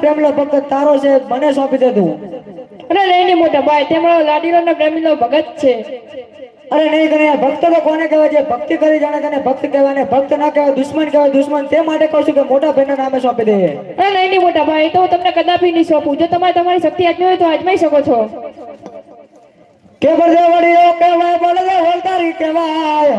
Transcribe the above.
પ્રેમલો ભક્ત તારો છે મને સોંપી દે તું. અરે લઈને મોટા ભાઈ તે મારો લાડીલો ને પ્રેમીલો ભગત છે. અરે નહીં કનૈયા ભક્ત તો કોને કહેવાય? છે ભક્તિ કરી જાણે તને ભક્ત કહેવાય ને ભક્ત ના કહેવાય દુશ્મન કહેવાય દુશ્મન તે માટે કહું છું કે મોટા ભાઈના નામે સોંપી દે. અરે નહીં નહીં મોટા ભાઈ તો હું તમને કદાપી નહીં સોંપું. જો તમારે તમારી શક્તિ આજની હોય તો આજમાઈ શકો છો. કે બળદેવ વડીલો કહેવાય બળદેવ વલતારી કહેવાય.